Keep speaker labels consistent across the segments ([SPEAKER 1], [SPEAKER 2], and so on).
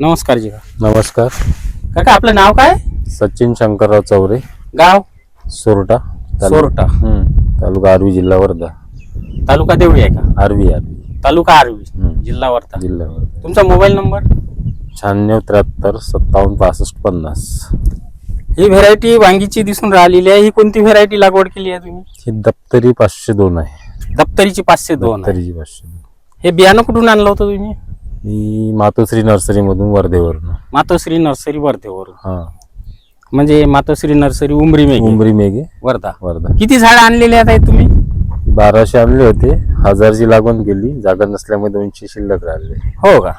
[SPEAKER 1] नमस्कार जी.
[SPEAKER 2] नमस्कार.
[SPEAKER 1] काका आपलं नाव काय?
[SPEAKER 2] सचिन शंकरराव चौरे.
[SPEAKER 1] गाव?
[SPEAKER 2] सोरटा तालु-
[SPEAKER 1] सोरटा.
[SPEAKER 2] हम्म. तालुका आर्वी जिल्हा वर्धा.
[SPEAKER 1] तालुका देवळी आहे का?
[SPEAKER 2] आर्वी आर्वी.
[SPEAKER 1] तालुका आर्वी
[SPEAKER 2] हम्म.
[SPEAKER 1] जिल्हा वर्धा.
[SPEAKER 2] जिल्हा वर्धा.
[SPEAKER 1] तुमचा मोबाईल नंबर?
[SPEAKER 2] शहाण्णव त्र्याहत्तर सत्तावन्न पासष्ट पन्नास.
[SPEAKER 1] ही व्हेरायटी वांगीची दिसून राहिलेली आहे. ही कोणती व्हेरायटी लागवड केली आहे तुम्ही?
[SPEAKER 2] ही दप्तरी पाचशे दोन आहे.
[SPEAKER 1] दप्तरीची पाचशे दोन आहे.
[SPEAKER 2] दप्तरीची पाचशे दोन.
[SPEAKER 1] हे बियाणं कुठून आणलं होतं तुम्ही?
[SPEAKER 2] ही मातोश्री नर्सरी मधून वर्धेवरून.
[SPEAKER 1] मातोश्री नर्सरी वर्धेवरून.
[SPEAKER 2] हा.
[SPEAKER 1] म्हणजे मातोश्री नर्सरी उमरी मेघे.
[SPEAKER 2] उमरी मेघे.
[SPEAKER 1] वर्धा.
[SPEAKER 2] वर्धा.
[SPEAKER 1] किती झाड आणलेले आहेत तुम्ही?
[SPEAKER 2] बाराशे आणले होते. हजारची लागवण केली. जागा नसल्यामुळे दोनशे शिल्लक राहिले.
[SPEAKER 1] हो का?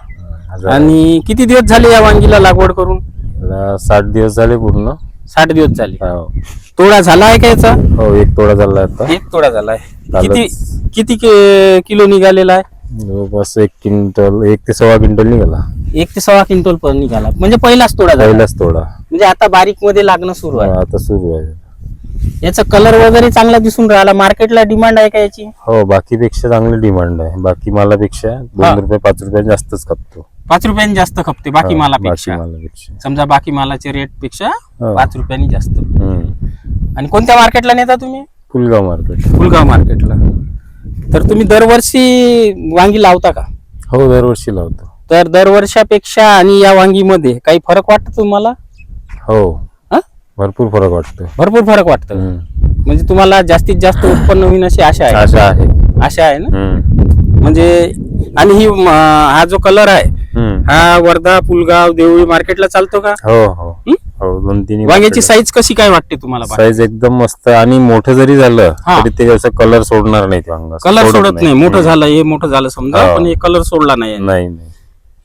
[SPEAKER 2] हजार.
[SPEAKER 1] आणि किती दिवस झाले या वांगीला लागवड करून?
[SPEAKER 2] याला साठ दिवस झाले पूर्ण.
[SPEAKER 1] साठ दिवस झाले.
[SPEAKER 2] हो.
[SPEAKER 1] तोडा झाला आहे का याचा?
[SPEAKER 2] हो एक तोडा झाला आता.
[SPEAKER 1] एक तोडा झालाय
[SPEAKER 2] झालंच.
[SPEAKER 1] किती किती कि- किलो निघालेला आहे?
[SPEAKER 2] जवळपास एक क्विंटल एक ते सव्वा क्विंटल निघाला.
[SPEAKER 1] एक ते सव्वा क्विंटल पण निघाला. म्हणजे पहिलाच तोडा झाला.
[SPEAKER 2] पहिलाच तोडा.
[SPEAKER 1] म्हणजे आता बारीकमध्ये लागणं सुरू आहे.
[SPEAKER 2] आता सुरू आहे.
[SPEAKER 1] याचा कलर वगैरे चांगला दिसून राहिला. मार्केटला डिमांड आहे का याची?
[SPEAKER 2] हो बाकीपेक्षा चांगली डिमांड आहे. बाकी मालापेक्षा
[SPEAKER 1] हा.
[SPEAKER 2] दोन रुपये पाच रुपये जास्तच खपतो.
[SPEAKER 1] पाच रुपयांनी जास्त खपते बाकी
[SPEAKER 2] हा,
[SPEAKER 1] मालापेक्षा
[SPEAKER 2] बाकी मालापेक्षा.
[SPEAKER 1] समजा बाकी मालाचे रेटपेक्षा
[SPEAKER 2] हो.
[SPEAKER 1] पाच रुपयांनी जास्त.
[SPEAKER 2] हम्म.
[SPEAKER 1] आणि कोणत्या मार्केटला नेता तुम्ही?
[SPEAKER 2] फुलगाव मार्केट
[SPEAKER 1] फुलगाव मार्केटला तर तुम्ही दरवर्षी वांगी लावता का
[SPEAKER 2] हो दरवर्षी लावतो
[SPEAKER 1] तर दरवर्षापेक्षा आणि या वांगीमध्ये काही फरक वाटतो तुम्हाला
[SPEAKER 2] हो
[SPEAKER 1] हा?
[SPEAKER 2] भरपूर फरक वाटतो
[SPEAKER 1] भरपूर फरक वाटतं
[SPEAKER 2] हम्म.
[SPEAKER 1] म्हणजे तुम्हाला जास्तीत जास्त उत्पन्न होईल अशी आशा आहे
[SPEAKER 2] आशा आहे
[SPEAKER 1] आशा आहे ना
[SPEAKER 2] हम्म.
[SPEAKER 1] म्हणजे आणि ही म, हा जो कलर आहे
[SPEAKER 2] हम्म.
[SPEAKER 1] हा वर्धा पुलगाव देवळी मार्केटला चालतो का
[SPEAKER 2] हो हो? हो दोन तीन
[SPEAKER 1] वांग्याची साईज कशी काय वाटते तुम्हाला
[SPEAKER 2] साईज एकदम मस्त आणि मोठं जरी झालं
[SPEAKER 1] हा.
[SPEAKER 2] तरी ते असं कलर सोडणार नाही ते वांग.
[SPEAKER 1] कलर सोडत नाही. मोठं. झालं हे मोठं झालं समजा
[SPEAKER 2] हो.
[SPEAKER 1] पण हे कलर सोडला नाही
[SPEAKER 2] नाही नाही.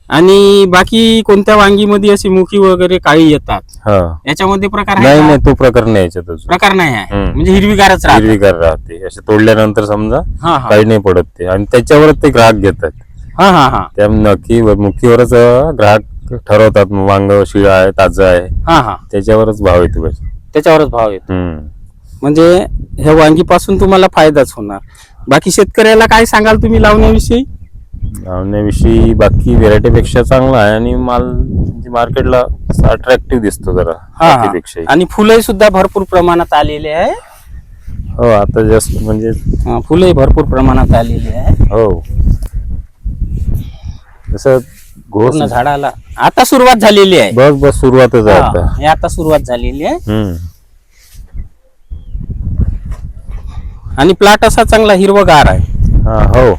[SPEAKER 1] आणि बाकी कोणत्या वांगीमध्ये अशी मुखी वगैरे काही येतात?
[SPEAKER 2] हा.
[SPEAKER 1] याच्यामध्ये प्रकार आहे
[SPEAKER 2] नाही
[SPEAKER 1] का?
[SPEAKER 2] नाही तो प्रकार नाही याच्यात अजून.
[SPEAKER 1] प्रकार नाही आहे.
[SPEAKER 2] हम्म.
[SPEAKER 1] म्हणजे हिरवीगारच राहते
[SPEAKER 2] हिरवीगार राहते. असे तोडल्यानंतर समजा
[SPEAKER 1] हा हा.
[SPEAKER 2] काही नाही पडत ते. आणि त्याच्यावरच ते ग्राहक घेतात.
[SPEAKER 1] हा हा हा.
[SPEAKER 2] त्या नक्की मुखीवरच अं, ग्राहक ठरवतात वांग शिळा आहे ताजं आहे.
[SPEAKER 1] हा हा.
[SPEAKER 2] त्याच्यावरच भाव येतो पाहिजे
[SPEAKER 1] त्याच्यावरच भाव येतो.
[SPEAKER 2] हम्म.
[SPEAKER 1] म्हणजे ह्या वांगीपासून तुम्हाला फायदाच होणार. बाकी शेतकऱ्याला काय सांगाल तुम्ही लावण्याविषयी?
[SPEAKER 2] लावण्याविषयी बाकी व्हेरायटी पेक्षा चांगला आहे आणि माल म्हणजे मार्केटला अट्रॅक्टिव्ह दिसतो जरा
[SPEAKER 1] हा हा.
[SPEAKER 2] बाकीपेक्षाही.
[SPEAKER 1] आणि फुलंही सुद्धा भरपूर प्रमाणात आलेले आहे.
[SPEAKER 2] हो आता जस्ट म्हणजे
[SPEAKER 1] हा, फुलंही भरपूर प्रमाणात आलेली आहे.
[SPEAKER 2] हो. जसं
[SPEAKER 1] पूर्ण झाडाला. आता सुरुवात झालेली आहे.
[SPEAKER 2] बस बस सुरुवातच आहे आता.
[SPEAKER 1] हा, हे आता सुरुवात झालेली आहे.
[SPEAKER 2] हम्म.
[SPEAKER 1] आणि प्लॉट असा चांगला हिरवगार आहे.
[SPEAKER 2] हा हो.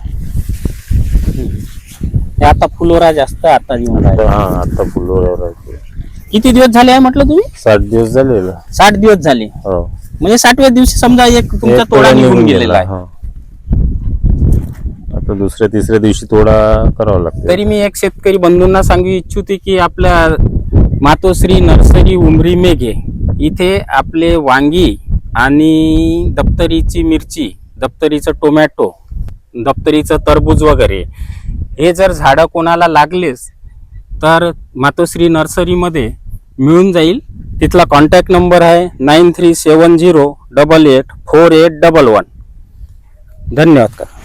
[SPEAKER 1] हे आता फुलोरा जास्त आता येऊन राहिले.
[SPEAKER 2] हा आता फुलवर आहे.
[SPEAKER 1] किती दिवस झाले आहे म्हटलं तुम्ही?
[SPEAKER 2] साठ दिवस झाले
[SPEAKER 1] साठ दिवस झाले.
[SPEAKER 2] हो.
[SPEAKER 1] म्हणजे साठव्या दिवशी समजा एक तुमचा
[SPEAKER 2] एक
[SPEAKER 1] तोडा निघून गेलेला
[SPEAKER 2] गेला,
[SPEAKER 1] आहे.
[SPEAKER 2] हो. आता दुसऱ्या तिसऱ्या दिवशी तोडा करावा लागतो.
[SPEAKER 1] तरी मी एक शेतकरी बंधूंना सांगू इच्छिते की आपल्या मातोश्री नर्सरी उमरी मेघे इथे आपले वांगी आणि दप्तरीची मिरची दप्तरीचं टोमॅटो दप्तरीचं तरबूज वगैरे हे जर झाडं कोणाला लागलेच तर मातोश्री नर्सरीमध्ये मिळून जाईल. तिथला कॉन्टॅक्ट नंबर आहे nine three seven zero double eight four eight double one. धन्यवाद. का